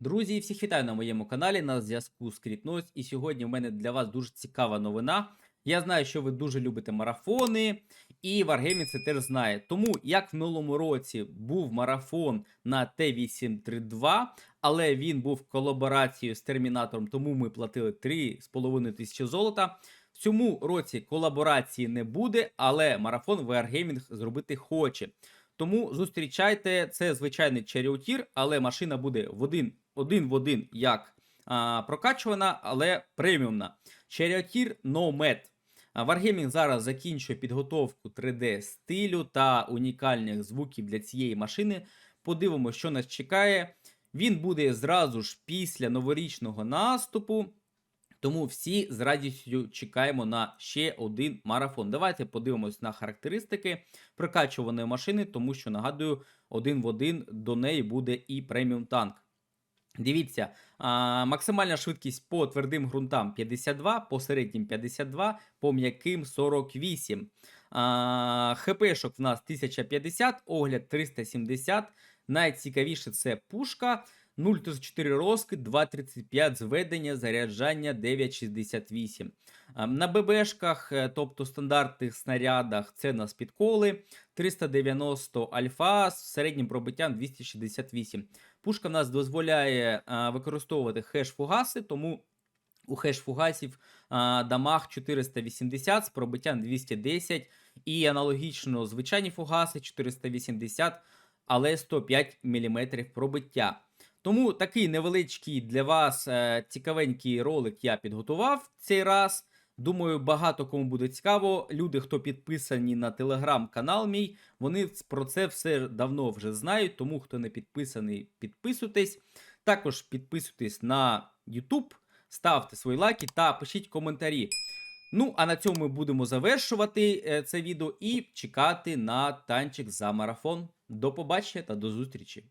Друзі, всіх вітаю на моєму каналі на зв'язку з Крітнос. І сьогодні в мене для вас дуже цікава новина. Я знаю, що ви дуже любите марафони, і Wargaming це теж знає. Тому як в минулому році був марафон на Т832, але він був в колаборації з термінатором, тому ми платили 3,5 тисячі золота. В цьому році колаборації не буде, але марафон Wargaming зробити хоче. Тому зустрічайте це звичайний черіотір, але машина буде в один, один в один як а, прокачувана, але преміумна. Черіотір Nomad. Wargaming зараз закінчує підготовку 3D стилю та унікальних звуків для цієї машини. Подивимося, що нас чекає. Він буде зразу ж після новорічного наступу. Тому всі з радістю чекаємо на ще один марафон. Давайте подивимось на характеристики прокачуваної машини, тому що нагадую, один в один до неї буде і преміум танк. Дивіться, а, максимальна швидкість по твердим ґрунтам 52, по середнім 52, по м'яким 48. А, ХПшок в нас 1050, огляд 370. Найцікавіше це пушка. 0,34 розкид, 2,35 зведення, заряджання 9,68. На ББшках, е, тобто стандартних снарядах, це на підколи 390 альфа з середнім пробиттям 268. Пушка в нас дозволяє використовувати хеш-фугаси, тому у хеш-фугасів а, дамаг 480 з пробиттям 210 і аналогічно звичайні фугаси 480, але 105 мм пробиття. Тому такий невеличкий для вас е, цікавенький ролик я підготував цей раз. Думаю, багато кому буде цікаво. Люди, хто підписані на телеграм-канал мій, вони про це все давно вже знають. Тому хто не підписаний, підписуйтесь. Також підписуйтесь на YouTube, ставте свої лайки та пишіть коментарі. Ну, а на цьому ми будемо завершувати е, це відео і чекати на танчик за марафон. До побачення та до зустрічі!